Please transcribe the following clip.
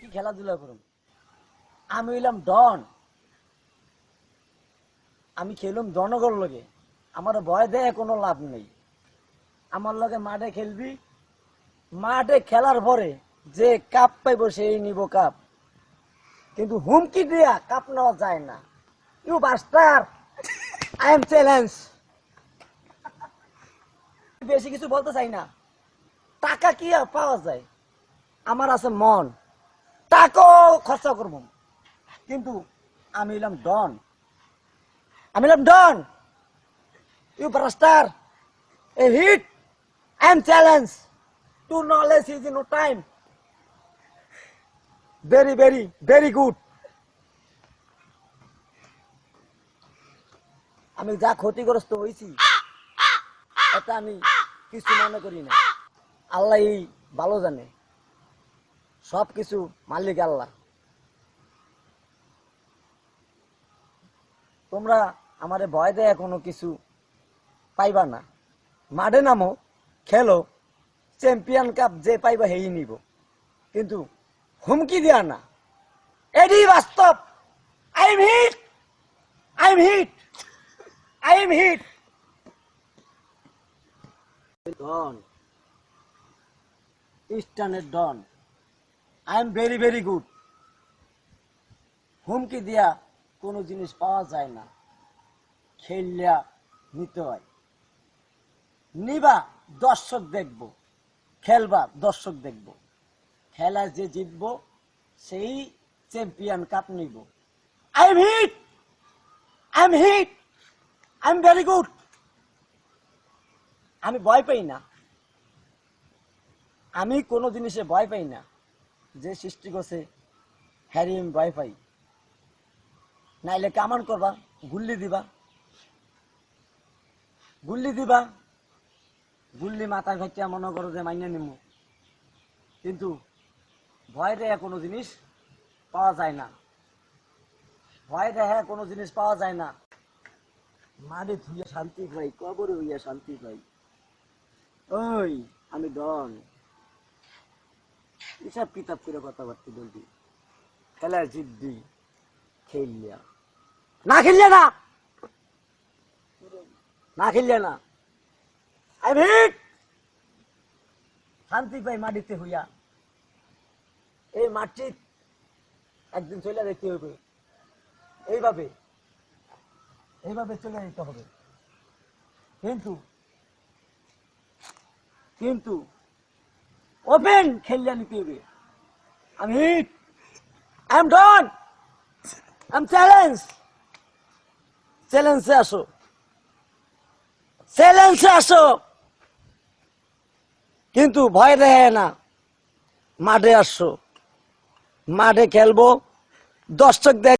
কি খেলাধুলা আমি হইলাম ডন। আমি খেলুম লোকে আমার ভয় দেয় কোনো লাভ নেই। আমার লগে মাঠে খেলবি। মাঠে খেলার পরে যে কাপ পাইব সেই নিব কাপ। কিন্তু হুমকি দিয়া কাপ নেওয়া যায় না। You buster, I am challenge. বেশি কিছু বলতে চাই না। টাকা কি পাওয়া যায়? আমার আছে মন। টাকাও খরচা করব। কিন্তু আমি এলাম ডন। আমি এলাম don. You buster a hit I am challenge to knowledge is no time. Very very very good. আমি যা ক্ষতিগ্রস্ত হয়েছি, এটা আমি কিছু মনে করি না। আল্লাহ এই ভালো জানে। সব কিছু মালিক আল্লাহ। তোমরা আমারে ভয় দেয় কোনো কিছু পাইবা না। মাঠে নামো, খেলো, চ্যাম্পিয়ন কাপ যে পাইবা হেই নিব। কিন্তু হুমকি দেয়া না। এডি বাস্তব। I am hit. I am hit. I am hit. Don. ইস্টার্নের don. I am very very good হুমকি দিয়া কোনো জিনিস পাওয়া যায় না। খেললা নিতে হয়। নিবা, দর্শক দেখব। খেলবা, দর্শক দেখব। খেলা যে জিতবো, সেই চ্যাম্পিয়ন কাপ নিব। I am hit I am hit I am very good আমি ভয় পাই না। আমি কোনো জিনিসে ভয় পাই না। যে সৃষ্টি করছে হ্যারি আমি ভয় পাই নাইলে কামান করবা, গুল্লি দিবা। গুল্লি দিবা, গুল্লি মাথা ঘাটিয়া মনে করো যে মাইনে নিমু। কিন্তু ভয় দেয়া কোনো জিনিস পাওয়া যায় না। ভয় দেয়া কোনো জিনিস পাওয়া যায় না। মারে ধুইয়া শান্তি পাই, কবরে হইয়া শান্তি পাই। ওই, আমি ডন। হিসাব কিতাব করে কথাবার্তা বলবি। খেলার জিদ্দি খেললিয়া না খেললে না! না খেললে না। আই ভিট শান্তি পাই মাটিতে হইয়া। এই মাটি একদিন চলে যেতে হবে এইভাবে এইভাবে চলে যেতে হবে। কিন্তু কিন্তু ওপেন খেললে নিতে হবে আমি hit I am don I am challenge চ্যালেঞ্জে আসো। চ্যালেঞ্জে আসো। কিন্তু ভয় দেখে না। মাঠে আসছো মাঠে খেলব। দর্শক দেখ